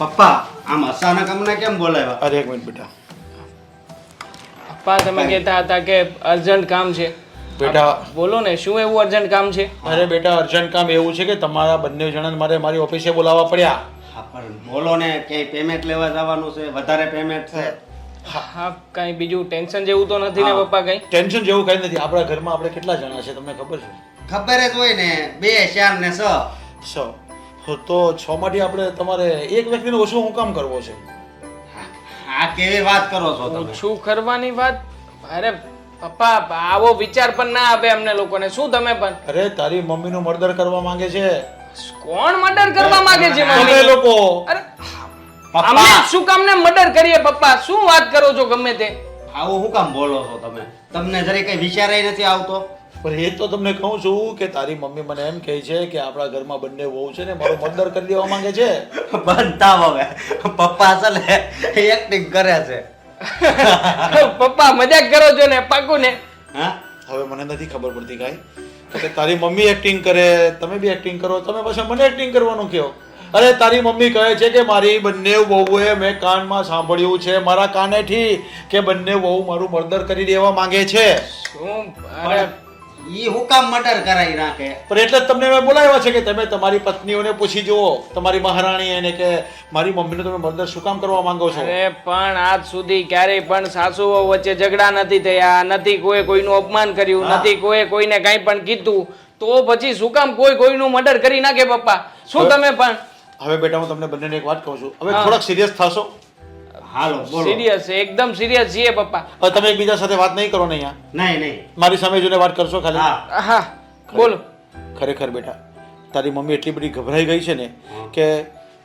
પપ્પા આમ અચાનક અમને કેમ બોલાવ્યા? અરે એક મિનિટ બેટા. પપ્પા તમે કહેતા હતા કે અર્જન્ટ કામ છે. બેટા બોલો ને શું એવું અર્જન્ટ કામ છે? અરે બેટા અર્જન્ટ કામ એવું છે કે તમારા બંને જણાને મારે મારી ઓફિસે બોલાવવા પડ્યા. હા પણ બોલો ને ક્યાંય પેમેન્ટ લેવા જવાનું છે? વધારે પેમેન્ટ છે? હા. કાંઈ બીજું ટેન્શન જેવું તો નથી ને પપ્પા કંઈ? ટેન્શન જેવું કઈ નથી. આપણા ઘરમાં આપણે કેટલા જણા છે તમને ખબર છે? ખબર જ હોય ને બે ચાર ને છ સો. તો છ માંથી આપણે તમારે એક વ્યક્તિને ઓછો હું કામ કરવો છે? આ કેવી વાત કરો છો તમે? ઓછું કરવાની વાત? અરે પપ્પા આવો વિચાર પણ ના આપે અમને લોકોને. શું તમે પણ? અરે તારી મમ્મીનું મર્ડર કરવા માંગે છે. કોણ મર્ડર કરવા માંગે છે તમે મમ્મી લોકો? અરે અમે પપ્પા શું કામ ને મર્ડર કરીએ પપ્પા? શું વાત કરો છો ગમે તે? આવું શું કામ બોલો છો તમે? તમને જરી કઈ વિચારાય નથી આવતો? પણ એ તો તમને કહું છું કે તારી મમ્મી મને એમ કહે છે કે આપણા ઘરમાં બંને વહુ છે ને મારો મર્ડર કરી દેવા માંગે છે. બનતા હવે. પપ્પા અસલ એક્ટિંગ કરે છે. પપ્પા મજાક કરો છો ને પાકું ને. હા? હવે મને નથી ખબર પડતી કાંઈ. કે તારી મમ્મી એક્ટિંગ કરે તમે બી એક્ટિંગ કરો તમે પછી મને એક્ટિંગ કરવાનું કહો. અરે તારી મમ્મી કહે છે કે મારી બંને વહુએ મેં કાનમાં સાંભળ્યું છે મારા કાનેથી કે બંને વહુ મારું મર્ડર કરી દેવા માંગે છે. શું? અરે ઈ હું કામ મર્ડર કરાવી નાખે પણ એટલે જ તમને મેં બોલાવ્યા છે કે તમે તમારી પત્નીઓને પૂછી જુઓ તમારી મહારાણી એને કે મારી મમ્મીને તમે મર્ડર શું કામ કરવા માંગો છો? અરે પણ આજ સુધી ક્યારેય પણ સાસુઓ વચ્ચે ઝઘડા નથી થયા નથી કોઈ કોઈનું અપમાન કર્યું નથી કોઈ કોઈને કાંઈ પણ કીધું તો પછી શું કામ કોઈ કોઈનું મર્ડર કરી નાખે પપ્પા? શું તમે પણ? હવે બેટા હું તમને બંનેને એક વાત કહું છું. હવે. થોડાક સિરિયસ થશો? હાલો બોલો. સિરિયસ એકદમ સિરિયસ છીએ પપ્પા. હવે તમે એકબીજા સાથે વાત નહીં કરો ને અહીંયા. નહીં નહીં. મારી સામે જોઈને વાત કરશો ખાલી? હા. હા બોલો. ખરેખર બેટા તારી મમ્મી એટલી બધી ગભરાઈ ગઈ છે ને કે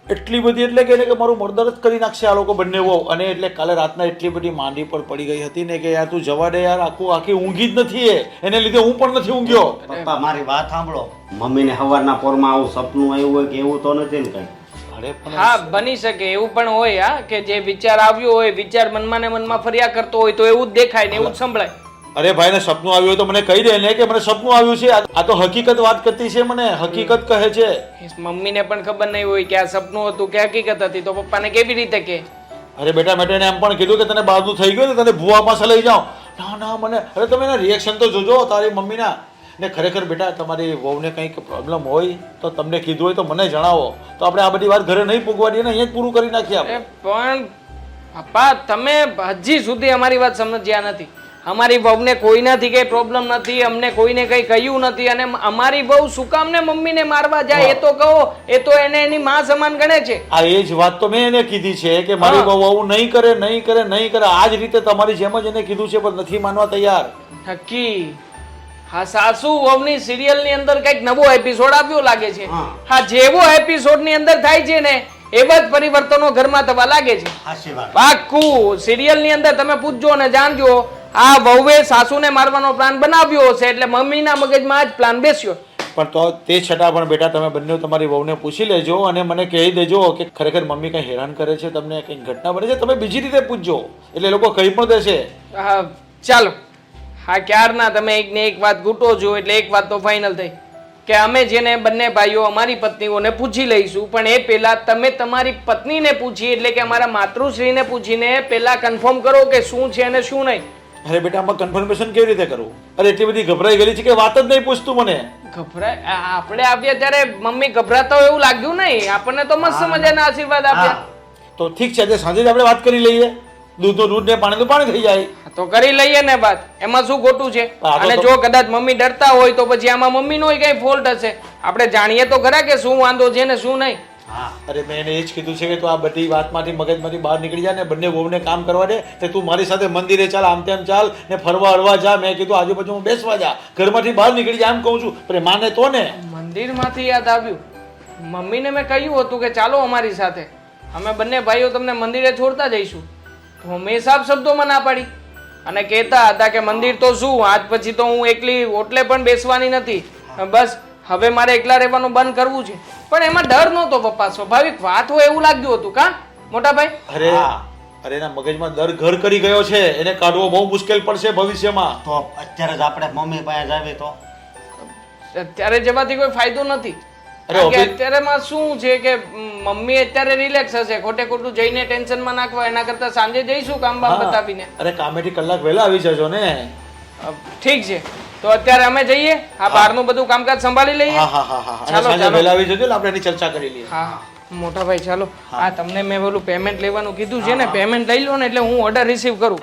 એટલી બધી એટલે કે એને કે મારું મર્ડર જ કરી નાખશે આ લોકો બંને બહુ અને એટલે કાલે રાતના એટલી બધી માંડી પર પડી ગઈ હતી ને કે યાર તું જવા દે યાર આખું આખી ઊંઘી જ નથી એ. એને લીધે હું પણ નથી ઊંઘ્યો. પપ્પા મારી વાત સાંભળો. મમ્મીને સવારના પોરમાં આવું સપનું આવ્યું હોય કે એવું તો નથી ને કઈ. અરે પણ હા બની શકે એવું પણ હોય હા કે જે વિચાર આવ્યો હોય વિચાર મનમાં ને મનમાં ફર્યા કરતો હોય તો એવું જ દેખાય ને એવું જ સંભળાય. અરે ભાઈને સપનું આવ્યું હોય તો મને કહી દે ને કે મને સપનું આવ્યું છે. આ- તો હકીકત વાત કરતી છે મને હકીકત કહે છે. મમ્મી મમ્મીને પણ ખબર નહીં હોય કે આ સપનું હતું કે હકીકત હતી તો પપ્પાને કેવી રીતે કે? અરે બેટા તો એને એમ પણ કીધું કે તને બાજુ થઈ ગયું ને તને ભૂવા પાસે લઈ જાઓ ના ના મને અરે તમે એના રિએક્શન તો જોજો તારી મમ્મીના. ને ખરેખર બેટા તમારી વહુને કંઈક પ્રોબ્લેમ હોય તો તમને કીધું હોય તો મને જણાવો. તો આપણે આ બધી વાત ઘરે નહીં પૂગવા દઈએ ને અહીંયા જ પૂરું કરી નાખીએ આપણે. પણ પપ્પા તમે હજી સુધી અમારી વાત સમજ્યા નથી. અમારી વહુને કોઈનાથી કંઈ પ્રોબ્લેમ નથી અમને કોઈને કંઈ કહ્યું નથી અને અમારી બહુ શું કામ ને મમ્મીને મારવા જાય એ તો કહો એ તો એને એની માં સમાન ગણે છે. આ એ જ વાત તો મેં એને કીધી છે કે મારી બહુ આવું નહીં કરે નહીં કરે નહીં કરે આ જ રીતે તમારી જેમ જ એને કીધું છે પણ નથી માનવા તૈયાર. નક્કી. હા સાસુ વહુની સિરિયલની અંદર કંઈક નવો એપિસોડ આવ્યો લાગે છે. હા. જેવો એપિસોડની અંદર થાય છે ને એવા જ પરિવર્તનો ઘરમાં થવા લાગે છે. પાક્કું સિરિયલની અંદર તમે પૂછજો અને જાણજો આ વહુએ સાસુને મારવાનો પ્લાન બનાવ્યો હશે એટલે મમ્મીના મગજમાં જ પ્લાન બેસ્યો. પણ તો તે છતાં પણ બેટા તમે બંને તમારી વહુને પૂછી લેજો અને મને કહી દેજો કે ખરેખર મમ્મી કંઈ હેરાન કરે છે તમને કંઈ ઘટના બને છે તમે બીજી રીતે પૂછજો. એટલે લોકો કહી પણ દેશે હા ચાલો. હા ક્યારના તમે એક ને એક વાત ઘૂંટો છો એટલે એક વાત તો ફાઇનલ થઈ. કે અમે જેને બંને ભાઈઓ અમારી પત્નીઓને પૂછી લઈશું પણ એ પહેલાં તમે તમારી પત્નીને પૂછી એટલે કે અમારા માતૃશ્રીને પૂછીને પહેલાં કન્ફર્મ કરો કે શું છે અને શું નહીં. અરે બેટા આમાં કન્ફર્મેશન કેવી રીતે કરવું અરે એટલી બધી ગભરાઈ ગયેલી છે કે વાત જ નહીં પૂછતું મને. ગભરાય? આપણે આવ્યા ત્યારે મમ્મી ગભરાતા હોય એવું લાગ્યું નહીં. આપણને તો મસ્ત મજાના આશીર્વાદ આપ્યા. તો ઠીક છે આજે સાંજે જ આપણે વાત કરી લઈએ. દૂધનું દૂધ ને પાણીનું પાણી થઈ જાય. તો કરી લઈએ ને વાત એમાં શું ખોટું છે? અને જો કદાચ મમ્મી ડરતા હોય તો પછી આમાં મમ્મીનો કઈ ફોલ્ટ હશે? આપણે જાણીએ તો ખરા કે શું વાંધો છે ને શું નહીં? હા અરે મેં એને એ જ કીધું છે કે તું આ બધી વાતમાંથી મગજમાંથી બહાર નીકળી જા ને બંને વહુને કામ કરવા દે તે તું મારી સાથે મંદિરે ચાલ આમ તેમ ચાલ ને ફરવા હરવા જા. મેં કીધું આજુબાજુ હું બેસવા જા. ઘરમાંથી બહાર નીકળી જા એમ કહું છું. પણ માને તો ને. મંદિરમાંથી યાદ આવ્યું. મમ્મીને મેં કહ્યું હતું કે ચાલો અમારી સાથે. અમે બંને ભાઈઓ તમને મંદિરે છોડતા જઈશું. તો મેં સાફ શબ્દોમાં ના પાડી. અને કહેતા હતા કે મંદિર તો શું આજ પછી તો હું એકલી ઓટલે પણ બેસવાની નથી. બસ હવે મારે એકલા રહેવાનું બંધ કરવું છે. પણ એમાં ડર નહોતો પપ્પા સ્વાભાવિક વાત હોય એવું લાગ્યું હતું કા? મોટા ભાઈ? અરે હા. અરે એના મગજમાં દર ઘર કરી ગયો છે. એને કાઢવો બહુ મુશ્કેલ પડશે ભવિષ્યમાં. તો અત્યારે જ આપણે મમ્મી પાસે જાવે તો. અત્યારે જવાથી કોઈ ફાયદો નથી. ઓફિસ અત્યારેમાં શું છે કે મમ્મી અત્યારે રિલેક્સ હશે ખોટે ખોટું જઈને ટેન્શનમાં નાખવા એના કરતા સાંજે જઈશું કામ બામ બતાવીને. અરે કામેથી કલાક વહેલા આવી જજો ને. ઠીક છે. તો અત્યારે અમે જઈએ આ બહારનું બધું કામકાજ સંભાળી લઈએ. હા હા ચાલો, વહેલા આવી જજો આપણે એની ચર્ચા કરી લઈએ. હા હા. મોટા ભાઈ ચાલો આ તમને મેં પેલું પેમેન્ટ લેવાનું કીધું છે ને પેમેન્ટ લઈ લો ને એટલે હું ઓર્ડર રિસીવ કરું.